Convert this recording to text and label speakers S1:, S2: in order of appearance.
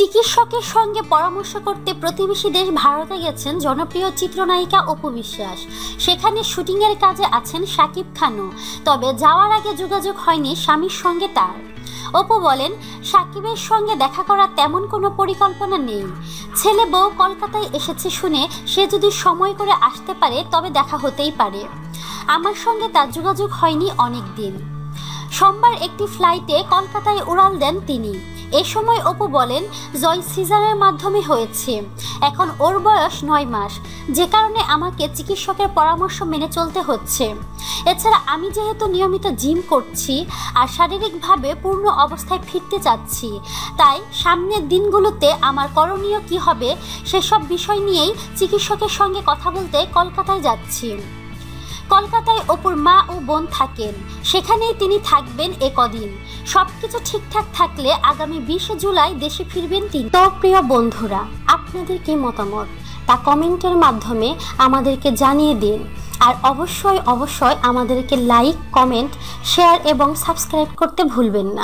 S1: চিকিৎসকের সঙ্গে পরামর্শ করতে প্রতিবেশী দেশ ভারতে গেছেন জনপ্রিয় চিত্রনায়িকা অপু বিশ্বাস। সেখানে শুটিংয়ের কাজে আছেন শাকিব খানও। তবে যাওয়ার আগে যোগাযোগ হয়নি স্বামীর সঙ্গে তার। অপু বলেন, সাকিবের সঙ্গে দেখা করার তেমন কোনো পরিকল্পনা নেই। ছেলে বউ কলকাতায় এসেছে শুনে সে যদি সময় করে আসতে পারে, তবে দেখা হতেই পারে। আমার সঙ্গে তার যোগাযোগ হয়নি অনেক দিন সোমবার একটি ফ্লাইটে কলকাতায় উড়াল দেন তিনি। এ সময় অপু বলেন, জয় সিজারের মাধ্যমে হয়েছে। এখন ওর বয়স নয় মাস। যে কারণে আমাকে চিকিৎসকের পরামর্শ মেনে চলতে হচ্ছে। এছাড়া আমি যেহেতু নিয়মিত জিম করছি আর শারীরিকভাবে পূর্ণ অবস্থায় ফিরতে চাচ্ছি, তাই সামনের দিনগুলোতে আমার করণীয় কি হবে সেসব বিষয় নিয়েই চিকিৎসকের সঙ্গে কথা বলতে কলকাতায় যাচ্ছি। কলকাতায় অপুর মা ও বোন থাকেন। সেখানেই তিনি থাকবেন এ কদিন সবকিছু ঠিকঠাক থাকলে আগামী বিশে জুলাই দেশে ফিরবেন তিনি। তো প্রিয় বন্ধুরা, আপনাদের কি মতামত? তা কমেন্টের মাধ্যমে আমাদেরকে জানিয়ে দিন। আর অবশ্যই অবশ্যই আমাদেরকে লাইক, কমেন্ট, শেয়ার এবং সাবস্ক্রাইব করতে ভুলবেন না।